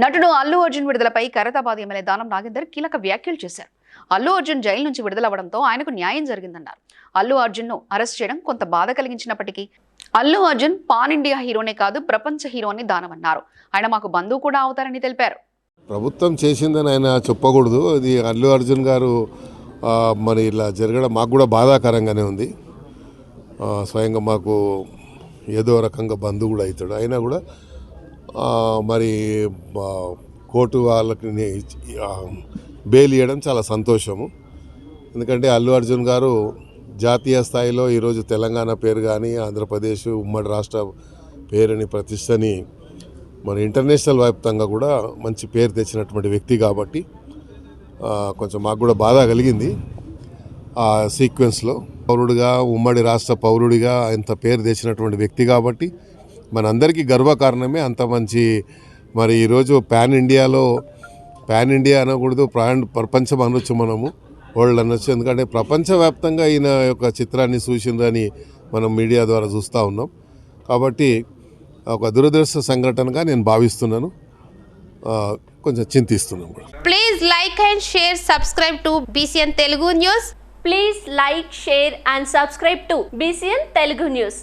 నటుడు అల్లు అర్జున్ విడుదలపై ఖైరతాబాద్ ఎమ్మెల్యే దానం నాగేందర్ కీలక వ్యాఖ్యలు చేశారు. అల్లు అర్జున్ జైలు నుంచి విడుదలవ్వడంతో ఆయనకు న్యాయం జరిగిందన్నారు. అల్లు అర్జున్ను అరెస్ట్ చేయడం కొంత బాధ కలిగించినప్పటికీ అల్లు అర్జున్ పాన్ ఇండియా హీరోనే కాదు ప్రపంచ హీరో అని దానం అన్నారు ఆయన మాకు బంధువు కూడా అవుతారని తెలిపారు. ప్రభుత్వం చేసిందని ఆయన చెప్పకూడదు. అది అల్లు అర్జున్ గారు మరి ఇలా జరగడం మాకు కూడా బాధాకరంగానే ఉంది. స్వయంగా మాకు ఏదో రకంగా బంధువు కూడా అవుతాడు. అయినా కూడా మరి కోర్టు వాళ్ళకి బెయిల్ ఇవ్వడం చాలా సంతోషము. ఎందుకంటే అల్లు అర్జున్ గారు జాతీయ స్థాయిలో ఈరోజు తెలంగాణ పేరు కానీ ఆంధ్రప్రదేశ్ ఉమ్మడి రాష్ట్ర పేరుని ప్రతిష్టని మన ఇంటర్నేషనల్ వ్యాప్తంగా కూడా మంచి పేరు తెచ్చినటువంటి వ్యక్తి కాబట్టి కొంచెం మాకు కూడా బాధ కలిగింది ఆ సీక్వెన్స్లో. పౌరుడిగా ఉమ్మడి రాష్ట్ర పౌరుడిగా ఇంత పేరు తెచ్చినటువంటి వ్యక్తి కాబట్టి మనందరికీ గర్వకారణమే అంత మంచి మరి ఈరోజు పాన్ ఇండియాలో పాన్ ఇండియా అనకూడదు ప్రాణ ప్రపంచం అనొచ్చు మనము వరల్డ్ అనొచ్చు. ఎందుకంటే ప్రపంచవ్యాప్తంగా ఈయన యొక్క చిత్రాన్ని చూసిండ్రని మనం మీడియా ద్వారా చూస్తూ ఉన్నాం. కాబట్టి ఒక దురదృష్ట సంఘటనగా నేను భావిస్తున్నాను. కొంచెం చింతిస్తున్నాను కూడా. Please like and share subscribe to BCN Telugu news please like share and subscribe to BCN Telugu news